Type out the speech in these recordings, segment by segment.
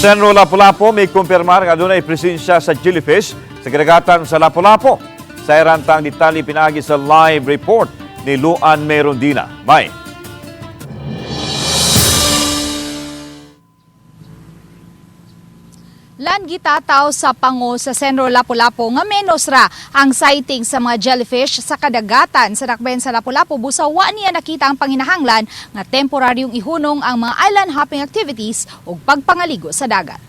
Senro Lapu-Lapu may kumpirmar nga doon ay presensya sa jellyfish sa kadagatan sa Lapu-Lapu. Sa irantang detalye pinagi sa live report ni Luan Merondina. Bye. Lan gitataw sa pango sa Senro Lapu-Lapu nga menos ra ang sighting sa mga jellyfish sa kadagatan sa Dakbayan sa Lapu-Lapu busa wa niya nakita ang panginahanglan nga temporaryong ihunong ang mga island hopping activities ug pagpangaligo sa dagat.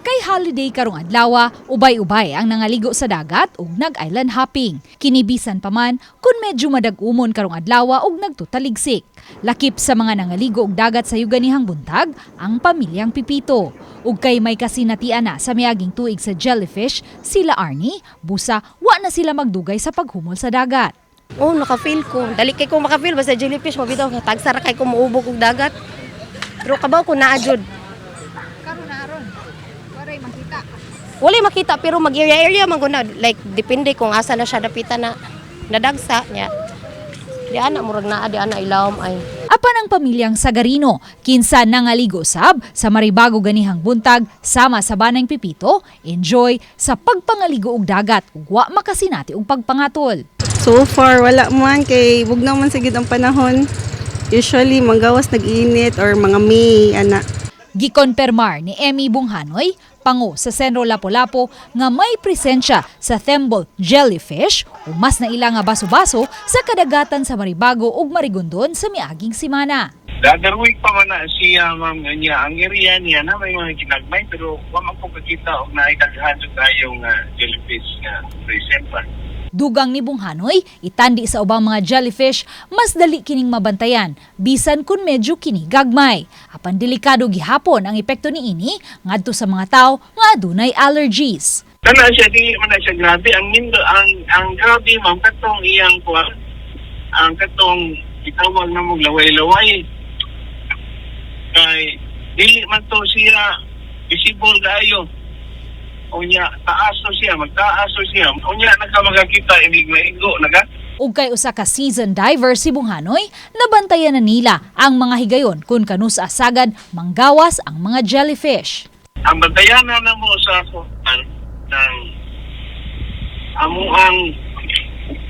Kay holiday karong adlaw, ubay-ubay ang nangaligo sa dagat ug nag-island hopping. Kinibisan pa man kun medyo madag-umon karong adlaw ug nagtutaligsik. Lakip sa mga nangaligo og dagat sa yuganihang buntag ang pamilyang Pipito. Ug kay may kasinatian na sa miaging tuig sa jellyfish, sila Arnie, busa wa na sila magdugay sa paghumol sa dagat. Oh, naka-feel ko. Dali kay ko maka-feel basta jellyfish mabitaw tagsara kay ko muubog og dagat. Pero kabaw ko naa jud. Waray makita. Wala makita pero mag-area-area man ko na. Like depende kung asa na siya napita na nadagsa niya. Di ana murag naa di ana ilawom ay. Apan ang pamilyang Sagarino, kinsa nangaligo sab sa maribago ganihang buntag sama sa banang Pipito, enjoy sa pagpangaligo og dagat ug wa makasinati og pagpangatol. So far, wala man kay bugnaw man sigid ang panahon. Usually, manggawas nag-init or mga May, ana. Gikonpermar ni Emmy Bunghanoy, pango sa Senro Lapu-Lapu nga may presensya sa thimble jellyfish o mas na ila nga baso-baso sa kadagatan sa Maribago ug Marigondon sa miaging simana. Week pa man na siya, ma'am, niya, ang area niya na may mga ginagmay, pero wala man po kakita o naitaghan sa tayong uh, jellyfish na present pa. Dugang ni Bunghanoy, itandi sa ubang mga jellyfish, mas dali kining mabantayan, bisan kun medyo kini gagmay. Apan delikado gihapon ang epekto ni ini ngadto sa mga tao nga adunay allergies. Kana siya, di man siya grabe. Ang mindo, ang, ang grabe, ma'am, katong iyang kuwan, ang katong itawag na mong laway-laway. Kay, dili man to siya visible kayo. O niya, taas to siya, magtaas to siya. O niya, nagkamagakita, inig na igo, naga. Ug kay usa ka season diver si Bunghanoy, nabantayan na nila ang mga higayon kun kanus asagad manggawas ang mga jellyfish. ang bantayanan na mo sa kuan ng amo ang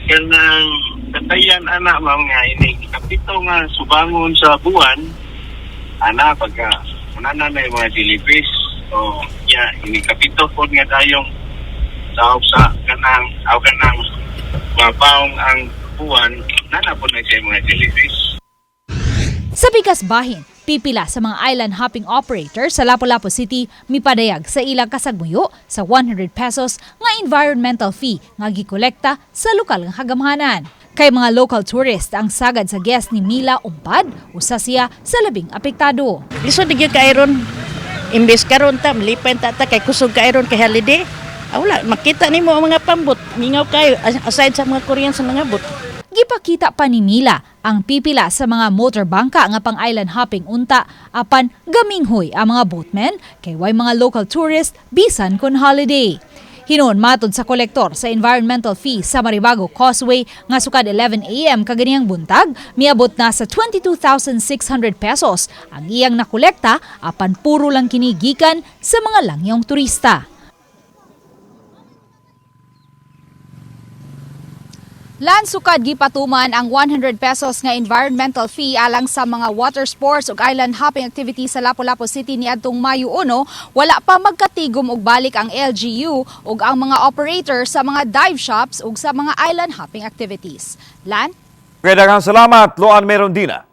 kanang bantayan ana ma'am nga ini kapito nga subangon sa buwan ana pagka unana na mga jellyfish o ya ini kapito po nga tayong sa sa kanang aw kanang mabaong ang buwan nana po na siya yung mga jellyfish Sa Pikas Bahin, pipila sa mga island hopping operator sa Lapu-Lapu City mipadayag sa ilang kasagmuyo sa 100 pesos nga environmental fee nga gikolekta sa lokal nga hagamhanan. Kay mga local tourist ang sagad sa guest ni Mila Umpad, usa siya sa labing apektado. Lisod gyud ka iron. Imbes karon ta malipen ta ta kay kusog ka iron kay holiday. Ah, wala makita nimo ang mga pambot. Mingaw kayo as- aside sa mga Korean sa mga bot. Gipakita pa ni Mila ang pipila sa mga motorbangka nga pang island hopping unta apan gaminghoy ang mga boatmen kay way mga local tourist bisan kon holiday. Hinon matod sa kolektor sa environmental fee sa Maribago Causeway nga sukad 11 AM kaganiyang buntag, miabot na sa 22,600 pesos ang iyang nakolekta apan puro lang kinigikan sa mga langyong turista. Lan sukad gipatuman ang 100 pesos nga environmental fee alang sa mga water sports ug island hopping activities sa Lapu-Lapu City niadtong Mayo 1, wala pa magkatigom og balik ang LGU ug ang mga operator sa mga dive shops ug sa mga island hopping activities. Lan, Kaya daghang salamat, Luan Merondina.